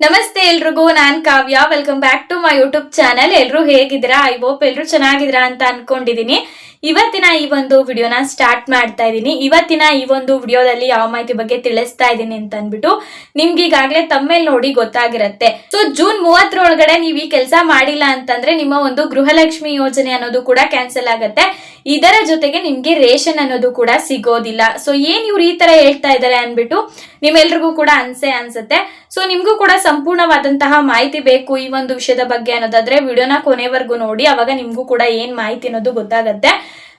ನಮಸ್ತೆ ಎಲ್ರಿಗೂ, ನಾನ್ Kavya. Welcome back to my YouTube channel ಎಲ್ರು ಹೇಗಿದ್ದೀರಾ? ಐ ಹೋಪ್ ಎಲ್ರು ಚೆನ್ನಾಗಿದ್ದೀರಾ ಅಂತ ಅನ್ಕೊಂಡಿದೀನಿ. ಇವತ್ತಿನ ಈ ಒಂದು ವಿಡಿಯೋನ ಸ್ಟಾರ್ಟ್ ಮಾಡ್ತಾ ಇದ್ದೀನಿ ಇವತ್ತಿನ ಈ ಒಂದು ವಿಡಿಯೋದಲ್ಲಿ ಯಾವ ಮಾಹಿತಿ ಬಗ್ಗೆ ತಿಳಿಸ್ತಾ ಇದ್ದೀನಿ ಅಂತ ಅನ್ಬಿಟ್ಟು ನಿಮ್ಗೆ ಈಗಾಗಲೇ ತಮ್ಮೇಲ್ ನೋಡಿ ಗೊತ್ತಾಗಿರತ್ತೆ. ಸೊ ಜೂನ್ ಮೂವತ್ತರೊಳಗಡೆ ನೀವು ಈ ಕೆಲಸ ಮಾಡಿಲ್ಲ ಅಂತಂದ್ರೆ ನಿಮ್ಮ ಒಂದು ಗೃಹಲಕ್ಷ್ಮಿ ಯೋಜನೆ ಅನ್ನೋದು ಕೂಡ ಕ್ಯಾನ್ಸಲ್ ಆಗುತ್ತೆ. ಇದರ ಜೊತೆಗೆ ನಿಮ್ಗೆ ರೇಷನ್ ಅನ್ನೋದು ಕೂಡ ಸಿಗೋದಿಲ್ಲ. ಸೊ ಏನ್ ಇವ್ರು ಈ ತರ ಹೇಳ್ತಾ ಇದಾರೆ ಅನ್ಬಿಟ್ಟು ನಿಮ್ಮೆಲ್ರಿಗೂ ಕೂಡ ಅನ್ಸೆ ಅನ್ಸುತ್ತೆ. ಸೊ ನಿಮ್ಗೂ ಕೂಡ ಸಂಪೂರ್ಣವಾದಂತಹ ಮಾಹಿತಿ ಬೇಕು ಈ ಒಂದು ವಿಷಯದ ಬಗ್ಗೆ ಅನ್ನೋದಾದ್ರೆ ವಿಡಿಯೋನ ಕೊನೆವರೆಗೂ ನೋಡಿ. ಅವಾಗ ನಿಮ್ಗೂ ಕೂಡ ಏನ್ ಮಾಹಿತಿ ಅನ್ನೋದು ಗೊತ್ತಾಗತ್ತೆ.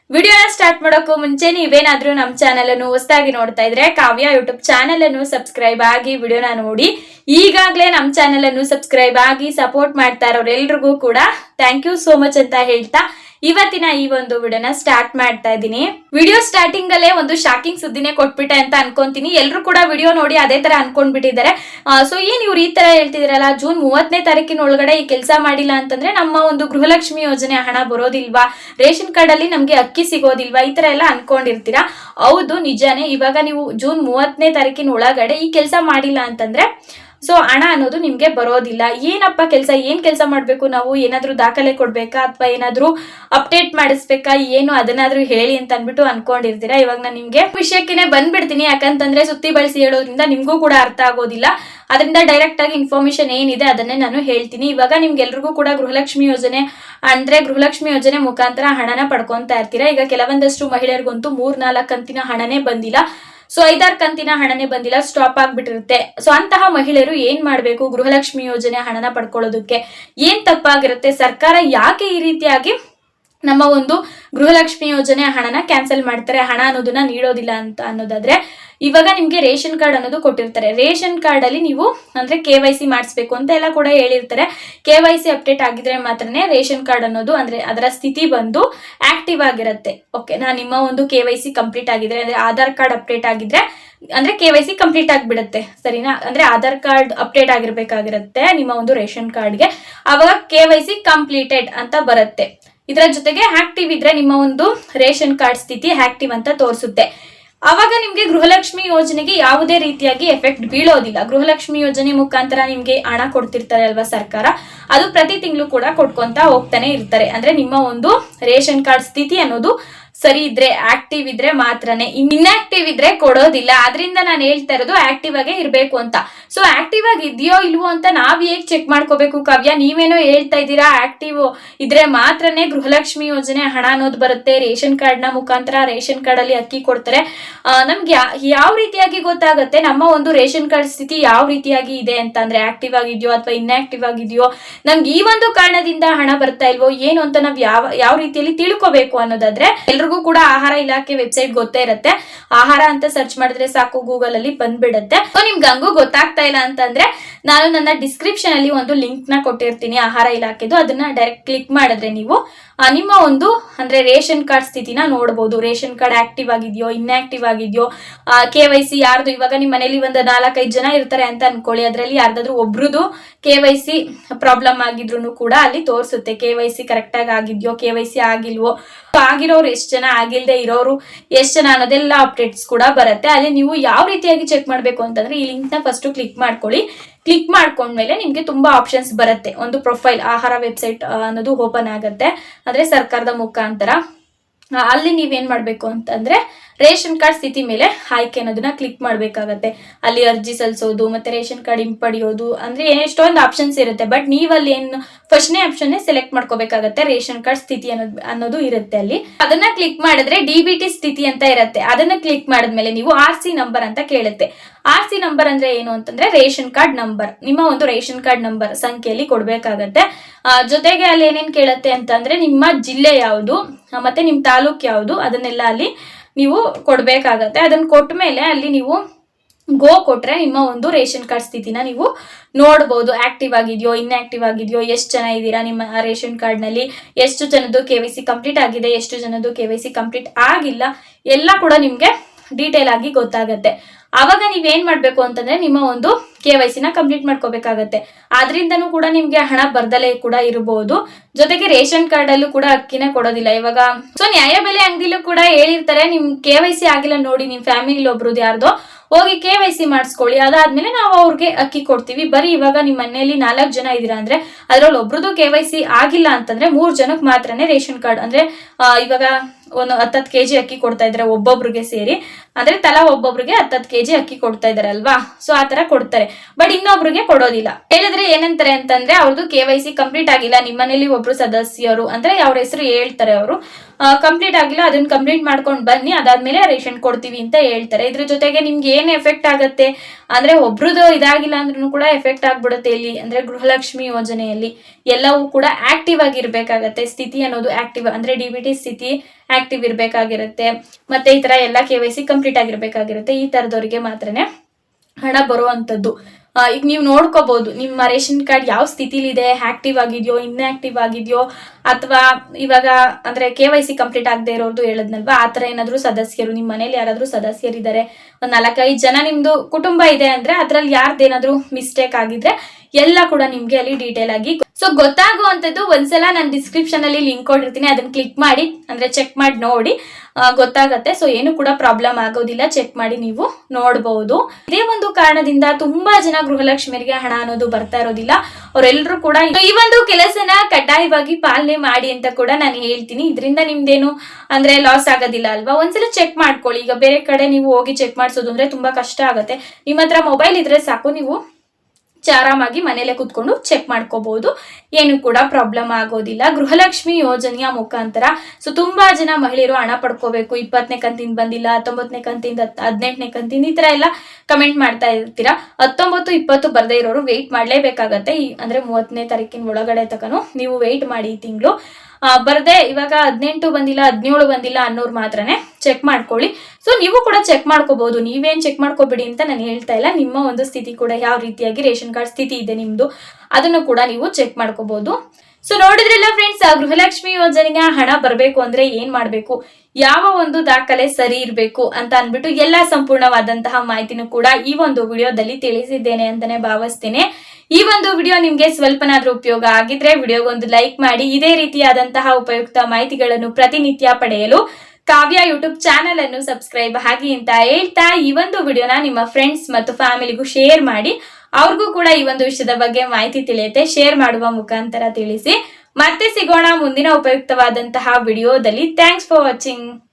ವಿಡಿಯೋನ ಸ್ಟಾರ್ಟ್ ಮಾಡೋಕ್ಕೂ ಮುಂಚೆ ನೀವೇನಾದ್ರೂ ನಮ್ಮ ಚಾನೆಲ್ ಅನ್ನು ಹೊಸದಾಗಿ ನೋಡ್ತಾ ಇದ್ರೆ ಕಾವ್ಯ ಯೂಟ್ಯೂಬ್ ಚಾನೆಲ್ ಅನ್ನು ಸಬ್ಸ್ಕ್ರೈಬ್ ಆಗಿ ವಿಡಿಯೋನ ನೋಡಿ. ಈಗಾಗಲೇ ನಮ್ಮ ಚಾನೆಲ್ ಅನ್ನು ಸಬ್ಸ್ಕ್ರೈಬ್ ಆಗಿ ಸಪೋರ್ಟ್ ಮಾಡ್ತಾ ಇರೋರೆಲ್ರಿಗೂ ಕೂಡ ಥ್ಯಾಂಕ್ ಯು ಸೋ ಮಚ್ ಅಂತ ಹೇಳ್ತಾ ಇವತ್ತಿನ ಈ ಒಂದು ವಿಡಿಯೋನ ಸ್ಟಾರ್ಟ್ ಮಾಡ್ತಾ ಇದ್ದೀನಿ. ವಿಡಿಯೋ ಸ್ಟಾರ್ಟಿಂಗ್ ಅಲ್ಲೇ ಒಂದು ಶಾಕಿಂಗ್ ಸುದ್ದಿನೇ ಕೊಟ್ಬಿಟ್ಟೆ ಅಂತ ಅನ್ಕೊಂತೀನಿ. ಎಲ್ಲರೂ ಕೂಡ ವಿಡಿಯೋ ನೋಡಿ ಅದೇ ತರ ಅನ್ಕೊಂಡ್ಬಿಟ್ಟಿದ್ದಾರೆ. ಸೊ ಏನ್ ಇವ್ರು ಈ ತರ ಹೇಳ್ತಿದಿರಲ್ಲ, ಜೂನ್ ಮೂವತ್ತನೇ ತಾರೀಕಿನ ಒಳಗಡೆ ಈ ಕೆಲಸ ಮಾಡಿಲ್ಲ ಅಂತಂದ್ರೆ ನಮ್ಮ ಒಂದು ಗೃಹಲಕ್ಷ್ಮಿ ಯೋಜನೆ ಹಣ ಬರೋದಿಲ್ವಾ? ರೇಷನ್ ಕಾರ್ಡ್ ಅಲ್ಲಿ ನಮ್ಗೆ ಅಕ್ಕಿ ಸಿಗೋದಿಲ್ವಾ? ಈ ತರ ಎಲ್ಲ ಅನ್ಕೊಂಡಿರ್ತೀರಾ? ಹೌದು, ನಿಜಾನೇ. ಇವಾಗ ನೀವು ಜೂನ್ ಮೂವತ್ತನೇ ತಾರೀಕಿನ ಒಳಗಡೆ ಈ ಕೆಲಸ ಮಾಡಿಲ್ಲ ಅಂತಂದ್ರೆ ಸೊ ಹಣ ಅನ್ನೋದು ನಿಮ್ಗೆ ಬರೋದಿಲ್ಲ. ಏನಪ್ಪ ಕೆಲಸ? ಏನು ಕೆಲಸ ಮಾಡಬೇಕು ನಾವು? ಏನಾದರೂ ದಾಖಲೆ ಕೊಡಬೇಕಾ? ಅಥವಾ ಏನಾದರೂ ಅಪ್ಡೇಟ್ ಮಾಡಿಸ್ಬೇಕಾ? ಏನು ಅದನ್ನಾದರೂ ಹೇಳಿ ಅಂತ ಅಂದ್ಬಿಟ್ಟು ಅನ್ಕೊಂಡಿರ್ತೀರಾ? ಇವಾಗ ನಾನು ನಿಮಗೆ ವಿಷಯಕ್ಕೆ ಬಂದ್ಬಿಡ್ತೀನಿ. ಯಾಕಂತಂದ್ರೆ ಸುತ್ತಿ ಬಳಸಿ ಹೇಳೋದ್ರಿಂದ ನಿಮಗೂ ಕೂಡ ಅರ್ಥ ಆಗೋದಿಲ್ಲ. ಅದರಿಂದ ಡೈರೆಕ್ಟ್ ಆಗಿ ಇನ್ಫಾರ್ಮೇಶನ್ ಏನಿದೆ ಅದನ್ನೇ ನಾನು ಹೇಳ್ತೀನಿ. ಇವಾಗ ನಿಮ್ಗೆಲ್ರಿಗೂ ಕೂಡ ಗೃಹಲಕ್ಷ್ಮಿ ಯೋಜನೆ ಅಂದ್ರೆ ಗೃಹಲಕ್ಷ್ಮಿ ಯೋಜನೆ ಮುಖಾಂತರ ಹಣನ ಪಡ್ಕೊಂತ ಇರ್ತೀರಾ? ಈಗ ಕೆಲವೊಂದಷ್ಟು ಮಹಿಳೆಯರಿಗಂತೂ ಮೂರ್ ನಾಲ್ಕು ಕಂತಿನ ಹಣನೇ ಬಂದಿಲ್ಲ. ಸೊ ಐದಾರು ಕಂತಿನ ಹಣನೇ ಬಂದಿಲ್ಲ, ಸ್ಟಾಪ್ ಆಗ್ಬಿಟ್ಟಿರುತ್ತೆ. ಸೊ ಅಂತಹ ಮಹಿಳೆಯರು ಏನ್ ಮಾಡಬೇಕು? ಗೃಹಲಕ್ಷ್ಮಿ ಯೋಜನೆ ಹಣನ ಪಡ್ಕೊಳ್ಳೋದಕ್ಕೆ ಏನ್ ತಪ್ಪಾಗಿರುತ್ತೆ? ಸರ್ಕಾರ ಯಾಕೆ ಈ ರೀತಿಯಾಗಿ ನಮ್ಮ ಒಂದು ಗೃಹಲಕ್ಷ್ಮಿ ಯೋಜನೆ ಹಣನ ಕ್ಯಾನ್ಸಲ್ ಮಾಡ್ತಾರೆ. ಹಣ ಅನ್ನೋದನ್ನ ನೀಡೋದಿಲ್ಲ ಅಂತ ಅನ್ನೋದಾದ್ರೆ ಇವಾಗ ನಿಮ್ಗೆ ರೇಷನ್ ಕಾರ್ಡ್ ಅನ್ನೋದು ಕೊಟ್ಟಿರ್ತಾರೆ. ರೇಷನ್ ಕಾರ್ಡ್ ಅಲ್ಲಿ ನೀವು ಅಂದ್ರೆ ಕೆ ವೈ ಸಿ ಮಾಡಿಸ್ಬೇಕು ಅಂತ ಎಲ್ಲ ಕೂಡ ಹೇಳಿರ್ತಾರೆ. ಕೆ ವೈ ಸಿ ಅಪ್ಡೇಟ್ ಆಗಿದ್ರೆ ಮಾತ್ರನೇ ರೇಷನ್ ಕಾರ್ಡ್ ಅನ್ನೋದು ಅಂದ್ರೆ ಅದರ ಸ್ಥಿತಿ ಬಂದು ಆಕ್ಟಿವ್ ಆಗಿರುತ್ತೆ. ಓಕೆ ನಾ ನಿಮ್ಮ ಒಂದು ಕೆ ವೈ ಸಿ ಕಂಪ್ಲೀಟ್ ಆಗಿದ್ರೆ ಅಂದ್ರೆ ಆಧಾರ್ ಕಾರ್ಡ್ ಅಪ್ಡೇಟ್ ಆಗಿದ್ರೆ ಅಂದ್ರೆ ಕೆ ವೈ ಸಿ ಕಂಪ್ಲೀಟ್ ಆಗಿಬಿಡುತ್ತೆ. ಸರಿನಾ? ಅಂದ್ರೆ ಆಧಾರ್ ಕಾರ್ಡ್ ಅಪ್ಡೇಟ್ ಆಗಿರ್ಬೇಕಾಗಿರುತ್ತೆ ನಿಮ್ಮ ಒಂದು ರೇಷನ್ ಕಾರ್ಡ್ಗೆ. ಅವಾಗ ಕೆ ವೈ ಸಿ ಕಂಪ್ಲೀಟೆಡ್ ಅಂತ ಬರುತ್ತೆ. ಇದರ ಜೊತೆಗೆ ಆಕ್ಟಿವ್ ಇದ್ರೆ ನಿಮ್ಮ ಒಂದು ರೇಷನ್ ಕಾರ್ಡ್ ಸ್ಥಿತಿ ಆಕ್ಟಿವ್ ಅಂತ ತೋರಿಸುತ್ತೆ. ಅವಾಗ ನಿಮ್ಗೆ ಗೃಹಲಕ್ಷ್ಮಿ ಯೋಜನೆಗೆ ಯಾವುದೇ ರೀತಿಯಾಗಿ ಎಫೆಕ್ಟ್ ಬೀಳೋದಿಲ್ಲ. ಗೃಹಲಕ್ಷ್ಮಿ ಯೋಜನೆ ಮುಖಾಂತರ ನಿಮ್ಗೆ ಹಣ ಕೊಡ್ತಿರ್ತಾರೆ ಅಲ್ವಾ ಸರ್ಕಾರ? ಅದು ಪ್ರತಿ ತಿಂಗಳು ಕೂಡ ಕೊಟ್ಕೊಂತ ಹೋಗ್ತಾನೆ ಇರ್ತಾರೆ. ಅಂದ್ರೆ ನಿಮ್ಮ ಒಂದು ರೇಷನ್ ಕಾರ್ಡ್ ಸ್ಥಿತಿ ಅನ್ನೋದು ಸರಿ ಇದ್ರೆ ಆಕ್ಟಿವ್ ಇದ್ರೆ ಮಾತ್ರನೇ. ಇನ್ಆಕ್ಟಿವ್ ಇದ್ರೆ ಕೊಡೋದಿಲ್ಲ. ಅದರಿಂದ ನಾನು ಹೇಳ್ತಾ ಇರೋದು ಆಕ್ಟಿವ್ ಆಗೇ ಇರಬೇಕು ಅಂತ. ಸೊ ಆಕ್ಟಿವ್ ಆಗಿ ಇದೆಯೋ ಇಲ್ವೋ ಅಂತ ನಾವ್ ಹೇಗ್ ಚೆಕ್ ಮಾಡ್ಕೋಬೇಕು ಕಾವ್ಯ? ನೀವೇನೋ ಹೇಳ್ತಾ ಇದ್ದೀರಾ ಆಕ್ಟಿವ್ ಇದ್ರೆ ಮಾತ್ರನೇ ಗೃಹಲಕ್ಷ್ಮಿ ಯೋಜನೆ ಹಣ ಅನ್ನೋದು ಬರುತ್ತೆ. ರೇಷನ್ ಕಾರ್ಡ್ನ ಮುಖಾಂತರ ರೇಷನ್ ಕಾರ್ಡ್ ಅಲ್ಲಿ ಅಕ್ಕಿ ಕೊಡ್ತಾರೆ. ನಮ್ಗೆ ಯಾವ ರೀತಿಯಾಗಿ ಗೊತ್ತಾಗುತ್ತೆ? ನಮ್ಮ ಒಂದು ರೇಷನ್ ಕಾರ್ಡ್ ಸ್ಥಿತಿ ಯಾವ ರೀತಿಯಾಗಿ ಇದೆ ಅಂತ ಅಂದ್ರೆ ಆಕ್ಟಿವ್ ಆಗಿದೆಯೋ ಅಥವಾ ಇನ್ಆಕ್ಟಿವ್ ಆಗಿದೆಯೋ, ನಮ್ಗೆ ಈ ಒಂದು ಕಾರಣದಿಂದ ಹಣ ಬರ್ತಾ ಇಲ್ವೋ, ಏನು ಅಂತ ನಾವ್ ಯಾವ ಯಾವ ರೀತಿಯಲ್ಲಿ ತಿಳ್ಕೊಬೇಕು ಅನ್ನೋದಾದ್ರೆ ಎಲ್ರಿಗೂ ಕೂಡ ಆಹಾರ ಇಲಾಖೆ ವೆಬ್ಸೈಟ್ ಗೊತ್ತೇ ಇರುತ್ತೆ. ಆಹಾರ ಅಂತ ಸರ್ಚ್ ಮಾಡಿದ್ರೆ ಸಾಕು ಗೂಗಲ್ ಅಲ್ಲಿ ಬಂದ್ಬಿಡುತ್ತೆ. ಸೊ ನಿಮ್ಗೆ ಹಂಗೂ ಗೊತ್ತಾಗ್ತಾ ಇಲ್ಲ ಅಂತಂದ್ರೆ ನಾನು ನನ್ನ ಡಿಸ್ಕ್ರಿಪ್ಷನ್ ಅಲ್ಲಿ ಒಂದು ಲಿಂಕ್ನ ಕೊಟ್ಟಿರ್ತೀನಿ ಆಹಾರ ಇಲಾಖೆದು. ಅದನ್ನ ಡೈರೆಕ್ಟ್ ಕ್ಲಿಕ್ ಮಾಡಿದ್ರೆ ನೀವು ನಿಮ್ಮ ಒಂದು, ಅಂದ್ರೆ ರೇಷನ್ ಕಾರ್ಡ್ ಸ್ಥಿತಿನ ನೋಡಬಹುದು ರೇಷನ್ ಕಾರ್ಡ್ ಆಕ್ಟಿವ್ ಆಗಿದೆಯೋ ಇನ್ಆಕ್ಟಿವ್ ಆಗಿದೆಯೋ ಕೆ ವೈ ಸಿ ಯಾರ್ದು? ಇವಾಗ ನಿಮ್ಮ ಮನೇಲಿ ಒಂದು ನಾಲ್ಕೈದು ಜನ ಇರ್ತಾರೆ ಅಂತ ಅನ್ಕೊಳ್ಳಿ. ಅದರಲ್ಲಿ ಯಾರ್ದಾದ್ರೂ ಒಬ್ರದ್ದು ಕೆ ವೈ ಸಿ ಪ್ರಾಬ್ಲಮ್ ಆಗಿದ್ರು ಕೂಡ ಅಲ್ಲಿ ತೋರಿಸುತ್ತೆ. ಕೆ ವೈ ಸಿ ಕರೆಕ್ಟ್ ಆಗಿ ಆಗಿದ್ಯೋ, ಕೆ ವೈ ಸಿ ಆಗಿಲ್ವೋ, ಆಗಿರೋರು ಎಷ್ಟು ಜನ, ಆಗಿಲ್ದೆ ಇರೋರು ಎಷ್ಟು ಜನ ಅನ್ನೋದೆಲ್ಲ ಅಪ್ಡೇಟ್ಸ್ ಕೂಡ ಬರುತ್ತೆ. ಅಲ್ಲಿ ನೀವು ಯಾವ ರೀತಿಯಾಗಿ ಚೆಕ್ ಮಾಡಬೇಕು ಅಂತಂದ್ರೆ ಈ ಲಿಂಕ್ನ ಫಸ್ಟ್ ಕ್ಲಿಕ್ ಮಾಡ್ಕೊಳ್ಳಿ. ಕ್ಲಿಕ್ ಮಾಡ್ಕೊಂಡ್ಮೇಲೆ ನಿಮ್ಗೆ ತುಂಬಾ ಆಪ್ಷನ್ಸ್ ಬರುತ್ತೆ. ಒಂದು ಪ್ರೊಫೈಲ್ ಆಹಾರ ವೆಬ್ಸೈಟ್ ಅನ್ನೋದು ಓಪನ್ ಆಗುತ್ತೆ. ಅಂದ್ರೆ ಸರ್ಕಾರದ ಮುಖಾಂತರ. ಅಲ್ಲಿ ನೀವೇನ್ ಮಾಡ್ಬೇಕು ಅಂತಂದ್ರೆ ರೇಷನ್ ಕಾರ್ಡ್ ಸ್ಥಿತಿ ಮೇಲೆ ಆಯ್ಕೆ ಅನ್ನೋದನ್ನ ಕ್ಲಿಕ್ ಮಾಡ್ಬೇಕಾಗತ್ತೆ. ಅಲ್ಲಿ ಅರ್ಜಿ ಸಲ್ಲಿಸೋದು, ಮತ್ತೆ ರೇಷನ್ ಕಾರ್ಡ್ ಹಿಂಪಡೆಯೋದು ಅಂದ್ರೆ ಎಷ್ಟೊಂದು ಆಪ್ಷನ್ಸ್ ಇರುತ್ತೆ. ಬಟ್ ನೀವಲ್ಲಿ ಏನು ಫಸ್ಟ್ನೇ ಆಪ್ಷನ್ ಸೆಲೆಕ್ಟ್ ಮಾಡ್ಕೋಬೇಕಾಗತ್ತೆ ರೇಷನ್ ಕಾರ್ಡ್ ಸ್ಥಿತಿ ಅನ್ನೋದು ಇರುತ್ತೆ ಅಲ್ಲಿ. ಅದನ್ನ ಕ್ಲಿಕ್ ಮಾಡಿದ್ರೆ ಡಿಬಿಟಿ ಸ್ಥಿತಿ ಅಂತ ಇರುತ್ತೆ. ಅದನ್ನ ಕ್ಲಿಕ್ ಮಾಡಿದ್ಮೇಲೆ ನೀವು ಆರ್ ಸಿ ನಂಬರ್ ಅಂತ ಕೇಳುತ್ತೆ. ಆರ್ ಸಿ ನಂಬರ್ ಅಂದ್ರೆ ಏನು ಅಂತಂದ್ರೆ ರೇಷನ್ ಕಾರ್ಡ್ ನಂಬರ್ ನಿಮ್ಮ ಒಂದು ರೇಷನ್ ಕಾರ್ಡ್ ನಂಬರ್ ಸಂಖ್ಯೆಯಲ್ಲಿ ಕೊಡ್ಬೇಕಾಗತ್ತೆ. ಜೊತೆಗೆ ಅಲ್ಲಿ ಏನೇನ್ ಕೇಳುತ್ತೆ ಅಂತಂದ್ರೆ ನಿಮ್ಮ ಜಿಲ್ಲೆ ಯಾವುದು, ಮತ್ತೆ ನಿಮ್ ತಾಲೂಕ್ ಯಾವುದು, ಅದನ್ನೆಲ್ಲ ಅಲ್ಲಿ ನೀವು ಕೊಡಬೇಕಾಗತ್ತೆ. ಅದನ್ನ ಕೊಟ್ಟ ಮೇಲೆ ಅಲ್ಲಿ ನೀವು ಗೋ ಕೊಟ್ರೆ ನಿಮ್ಮ ಒಂದು ರೇಷನ್ ಕಾರ್ಡ್ ಸ್ಥಿತಿನ ನೀವು ನೋಡ್ಬೋದು. ಆಕ್ಟಿವ್ ಆಗಿದೆಯೋ ಇನ್ಆಕ್ಟಿವ್ ಆಗಿದೆಯೋ, ಎಷ್ಟು ಜನ ಇದ್ದೀರಾ ನಿಮ್ಮ ರೇಷನ್ ಕಾರ್ಡ್ನಲ್ಲಿ ಎಷ್ಟು ಜನದ್ದು ಕೆ ವೈ ಸಿ ಕಂಪ್ಲೀಟ್ ಆಗಿದೆ, ಎಷ್ಟು ಜನದ್ದು ಕೆ ವೈ ಸಿ ಕಂಪ್ಲೀಟ್ ಆಗಿಲ್ಲ, ಎಲ್ಲ ಕೂಡ ನಿಮಗೆ ಡೀಟೇಲ್ ಆಗಿ ಗೊತ್ತಾಗತ್ತೆ. ಅವಾಗ ನೀವೇನ್ ಮಾಡ್ಬೇಕು ಅಂತಂದ್ರೆ ನಿಮ್ಮ ಒಂದು ಕೆ ವೈ ಸಿನ ಕಂಪ್ಲೀಟ್ ಮಾಡ್ಕೋಬೇಕಾಗತ್ತೆ. ಆದ್ರಿಂದನೂ ಕೂಡ ನಿಮ್ಗೆ ಹಣ ಬರ್ದಲೇ ಕೂಡ ಇರಬಹುದು ಜೊತೆಗೆ ರೇಷನ್ ಕಾರ್ಡ್ ಅಲ್ಲೂ ಕೂಡ ಅಕ್ಕಿನ ಕೊಡೋದಿಲ್ಲ. ಇವಾಗ ಸೊ ನ್ಯಾಯಬೆಲೆ ಅಂಗಡಿಲೂ ಕೂಡ ಹೇಳಿರ್ತಾರೆ. ನಿಮ್ ಕೆ ವೈ ಸಿ ಆಗಿಲ್ಲ ನೋಡಿ ನಿಮ್ ಫ್ಯಾಮಿಲಿ ಒಬ್ರದ್ದು ಯಾರ್ದೋ ಹೋಗಿ ಕೆ ವೈ ಸಿ ಮಾಡಿಸ್ಕೊಳ್ಳಿ. ಅದಾದ್ಮೇಲೆ ನಾವು ಅವ್ರಿಗೆ ಅಕ್ಕಿ ಕೊಡ್ತೀವಿ. ಬರೀ ಇವಾಗ ನಿಮ್ಮ ಮನೆಯಲ್ಲಿ ನಾಲ್ಕು ಜನ ಇದ್ದೀರಾ ಅಂದ್ರೆ ಅದ್ರಲ್ಲಿ ಒಬ್ರದ್ದು ಕೆ ವೈ ಸಿ ಆಗಿಲ್ಲ ಅಂತಂದ್ರೆ ಮೂರ್ ಜನಕ್ಕೆ ಮಾತ್ರನೇ ರೇಷನ್ ಕಾರ್ಡ್ ಅಂದ್ರೆ ಇವಾಗ ಒಂದು ಹತ್ತತ್ತು ಕೆಜಿ ಅಕ್ಕಿ ಕೊಡ್ತಾ ಇದ್ದಾರೆ ಒಬ್ಬೊಬ್ರಿಗೆ ಸೇರಿ. ಅಂದ್ರೆ ತಲಾ ಒಬ್ಬೊಬ್ರಿಗೆ ಹತ್ತತ್ತು ಕೆಜಿ ಅಕ್ಕಿ ಕೊಡ್ತಾ ಇದಾರೆ ಅಲ್ವಾ? ಸೊ ಆ ತರ ಕೊಡ್ತಾರೆ. ಬಟ್ ಇನ್ನೊಬ್ರಿಗೆ ಕೊಡೋದಿಲ್ಲ. ಹೇಳಿದ್ರೆ ಏನಂತಾರೆ ಅಂತಂದ್ರೆ ಅವ್ರದ್ದು ಕೆ ವೈ ಸಿ ಕಂಪ್ಲೀಟ್ ಆಗಿಲ್ಲ. ನಿಮ್ಮನೇಲಿ ಒಬ್ರು ಸದಸ್ಯರು ಅಂದ್ರೆ ಅವ್ರ ಹೆಸರು ಹೇಳ್ತಾರೆ ಅವರು. ಕಂಪ್ಲೀಟ್ ಆಗಿಲ್ಲ. ಅದನ್ನ ಕಂಪ್ಲೀಟ್ ಮಾಡ್ಕೊಂಡು ಬನ್ನಿ. ಅದಾದ್ಮೇಲೆ ರೇಷನ್ ಕೊಡ್ತೀವಿ ಅಂತ ಹೇಳ್ತಾರೆ. ಇದ್ರ ಜೊತೆಗೆ ನಿಮ್ಗೆ ಏನ್ ಎಫೆಕ್ಟ್ ಆಗತ್ತೆ? ಅಂದ್ರೆ ಒಬ್ರದ್ದು ಇದಾಗಿಲ್ಲ ಅಂದ್ರೂ ಕೂಡ ಎಫೆಕ್ಟ್ ಆಗ್ಬಿಡುತ್ತೆ ಇಲ್ಲಿ. ಅಂದ್ರೆ ಗೃಹಲಕ್ಷ್ಮಿ ಯೋಜನೆಯಲ್ಲಿ ಎಲ್ಲವೂ ಕೂಡ ಆಕ್ಟಿವ್ ಆಗಿರ್ಬೇಕಾಗತ್ತೆ. ಸ್ಥಿತಿ ಅನ್ನೋದು ಆಕ್ಟಿವ್ ಅಂದ್ರೆ ಡಿ ಬಿ ಸ್ಥಿತಿ ಆಕ್ಟಿವ್ ಇರ್ಬೇಕಾಗಿರುತ್ತೆ. ಮತ್ತೆ ಈ ತರ ಎಲ್ಲ ಕೆ ವೈ ಸಿ ಕಂಪ್ಲೀಟ್ ಆಗಿರ್ಬೇಕಾಗಿರುತ್ತೆ. ಈ ತರದವರಿಗೆ ಮಾತ್ರನೇ ಹಣ ಬರುವಂತದ್ದು ಈಗ ನೀವು ನೋಡ್ಕೋಬಹುದು ನಿಮ್ಮ ರೇಷನ್ ಕಾರ್ಡ್ ಯಾವ ಸ್ಥಿತಿಲಿದೆ ಆಕ್ಟಿವ್ ಆಗಿದೆಯೋ ಇನ್ಆಕ್ಟಿವ್ ಆಗಿದೆಯೋ, ಅಥವಾ ಇವಾಗ ಅಂದ್ರೆ ಕೆ ವೈ ಸಿ ಕಂಪ್ಲೀಟ್ ಆಗದೆ ಇರೋದು ಹೇಳದ್ನಲ್ವಾ? ಆ ಥರ ಏನಾದರೂ ಸದಸ್ಯರು, ನಿಮ್ಮ ಮನೇಲಿ ಯಾರಾದರೂ ಸದಸ್ಯರಿದ್ದಾರೆ? ಒಂದು ನಾಲ್ಕೈದು ಜನ ನಿಮ್ದು ಕುಟುಂಬ ಇದೆ ಅಂದ್ರೆ ಅದರಲ್ಲಿ ಯಾರ್ದೇನಾದರೂ ಮಿಸ್ಟೇಕ್ ಆಗಿದ್ರೆ ಎಲ್ಲ ಕೂಡ ನಿಮ್ಗೆ ಅಲ್ಲಿ ಡೀಟೇಲ್ ಆಗಿ ಸೊ ಗೊತ್ತಾಗುವಂಥದ್ದು ಒಂದ್ಸಲ ನಾನು ಡಿಸ್ಕ್ರಿಪ್ಷನ್ ಅಲ್ಲಿ ಲಿಂಕ್ ಕೊಟ್ಟಿರ್ತೀನಿ. ಅದನ್ನ ಕ್ಲಿಕ್ ಮಾಡಿ, ಅಂದ್ರೆ ಚೆಕ್ ಮಾಡಿ ನೋಡಿ ಗೊತ್ತಾಗತ್ತೆ. ಸೊ ಏನು ಕೂಡ ಪ್ರಾಬ್ಲಮ್ ಆಗೋದಿಲ್ಲ. ಚೆಕ್ ಮಾಡಿ ನೀವು ನೋಡಬಹುದು ಇದೇ ಒಂದು ಕಾರಣದಿಂದ ತುಂಬಾ ಜನ ಗೃಹಲಕ್ಷ್ಮಿಯರಿಗೆ ಹಣ ಅನ್ನೋದು ಬರ್ತಾ ಇರೋದಿಲ್ಲ. ಅವರೆಲ್ಲರೂ ಕೂಡ ಈ ಒಂದು ಕೆಲಸನ ಕಡ್ಡಾಯವಾಗಿ ಪಾಲನೆ ಮಾಡಿ ಅಂತ ಕೂಡ ನಾನು ಹೇಳ್ತೀನಿ. ಇದರಿಂದ ನಿಮ್ದೇನು, ಅಂದ್ರೆ ಲಾಸ್ ಆಗೋದಿಲ್ಲ ಅಲ್ವಾ? ಒಂದ್ಸಲ ಚೆಕ್ ಮಾಡ್ಕೊಳ್ಳಿ. ಈಗ ಬೇರೆ ಕಡೆ ನೀವು ಹೋಗಿ ಚೆಕ್ ಮಾಡಿಸೋದು ಅಂದ್ರೆ ತುಂಬಾ ಕಷ್ಟ ಆಗುತ್ತೆ. ನಿಮ್ಮ ಹತ್ರ ಮೊಬೈಲ್ ಇದ್ರೆ ಸಾಕು. ನೀವು ಆರಾಮಾಗಿ ಮನೇಲೆ ಕುತ್ಕೊಂಡು ಚೆಕ್ ಮಾಡ್ಕೋಬಹುದು ಏನು ಕೂಡ ಪ್ರಾಬ್ಲಮ್ ಆಗೋದಿಲ್ಲ. ಗೃಹಲಕ್ಷ್ಮಿ ಯೋಜನೆಯ ಮುಖಾಂತರ, ಸೊ ತುಂಬಾ ಜನ ಮಹಿಳೆಯರು ಹಣ ಪಡ್ಕೋಬೇಕು. ಇಪ್ಪತ್ತನೇ ಕಂತಿಂದ ಬಂದಿಲ್ಲ, ಹತ್ತೊಂಬತ್ತನೇ ಕಂತಿಂದ ಹದಿನೆಂಟನೇ ಕಂತಿಂದ ಈ ತರ ಎಲ್ಲ ಕಮೆಂಟ್ ಮಾಡ್ತಾ ಇರ್ತೀರಾ? ಹತ್ತೊಂಬತ್ತು, ಇಪ್ಪತ್ತು ಬರ್ದೇ ಇರೋರು ವೆಯ್ಟ್ ಮಾಡ್ಲೇಬೇಕಾಗತ್ತೆ. ಅಂದ್ರೆ ಮೂವತ್ತನೇ ತಾರೀಕಿನ ಒಳಗಡೆ ತಕನು ನೀವು ವೆಯ್ಟ್ ಮಾಡಿ ಈ ತಿಂಗಳು. ಬರ್ದೆ ಇವಾಗ ಹದಿನೆಂಟು ಬಂದಿಲ್ಲ, ಹದಿನೇಳು ಬಂದಿಲ್ಲ ಅನ್ನೋರು ಮಾತ್ರನೇ ಚೆಕ್ ಮಾಡ್ಕೊಳ್ಳಿ. ಸೊ ನೀವು ಕೂಡ ಚೆಕ್ ಮಾಡ್ಕೋಬಹುದು ನೀವೇನ್ ಚೆಕ್ ಮಾಡ್ಕೋಬೇಡಿ ಅಂತ ನಾನು ಹೇಳ್ತಾ ಇಲ್ಲ. ನಿಮ್ಮ ಒಂದು ಸ್ಥಿತಿ ಕೂಡ ಯಾವ ರೀತಿಯಾಗಿ ರೇಷನ್ ಕಾರ್ಡ್ ಸ್ಥಿತಿ ಇದೆ ನಿಮ್ದು, ಅದನ್ನು ಕೂಡ ನೀವು ಚೆಕ್ ಮಾಡ್ಕೋಬಹುದು ಸೊ ನೋಡಿದ್ರಲ್ಲ ಫ್ರೆಂಡ್ಸ್ ಗೃಹಲಕ್ಷ್ಮಿ ಯೋಜನೆಗೆ ಹಣ ಬರಬೇಕು ಅಂದ್ರೆ ಏನ್ ಮಾಡ್ಬೇಕು? ಯಾವ ಒಂದು ದಾಖಲೆ ಸರಿ ಇರಬೇಕು ಅಂತ ಅನ್ಬಿಟ್ಟು ಎಲ್ಲಾ ಸಂಪೂರ್ಣವಾದಂತಹ ಮಾಹಿತಿನೂ ಕೂಡ ಈ ಒಂದು ವಿಡಿಯೋದಲ್ಲಿ ತಿಳಿಸಿದ್ದೇನೆ ಅಂತಾನೆ ಭಾವಿಸ್ತೇನೆ. ಈ ಒಂದು ವಿಡಿಯೋ ನಿಮ್ಗೆ ಸ್ವಲ್ಪನಾದ್ರೂ ಉಪಯೋಗ ಆಗಿದ್ರೆ ವಿಡಿಯೋಗೊಂದು ಲೈಕ್ ಮಾಡಿ, ಇದೇ ರೀತಿಯಾದಂತಹ ಉಪಯುಕ್ತ ಮಾಹಿತಿಗಳನ್ನು ಪ್ರತಿನಿತ್ಯ ಪಡೆಯಲು ಕಾವ್ಯ ಯೂಟ್ಯೂಬ್ ಚಾನೆಲ್ ಅನ್ನು ಸಬ್ಸ್ಕ್ರೈಬ್ ಆಗಿ ಅಂತ ಹೇಳ್ತಾ ಈ ಒಂದು ವಿಡಿಯೋನ ನಿಮ್ಮ ಫ್ರೆಂಡ್ಸ್ ಮತ್ತು ಫ್ಯಾಮಿಲಿಗೂ ಶೇರ್ ಮಾಡಿ ಅವ್ರಿಗೂ ಕೂಡ ಈ ಒಂದು ವಿಷಯದ ಬಗ್ಗೆ ಮಾಹಿತಿ ತಿಳಿಯುತ್ತೆ. ಶೇರ್ ಮಾಡುವ ಮುಖಾಂತರ ತಿಳಿಸಿ. ಮತ್ತೆ ಸಿಗೋಣ ಮುಂದಿನ ಉಪಯುಕ್ತವಾದಂತಹ ವಿಡಿಯೋದಲ್ಲಿ. Thanks for watching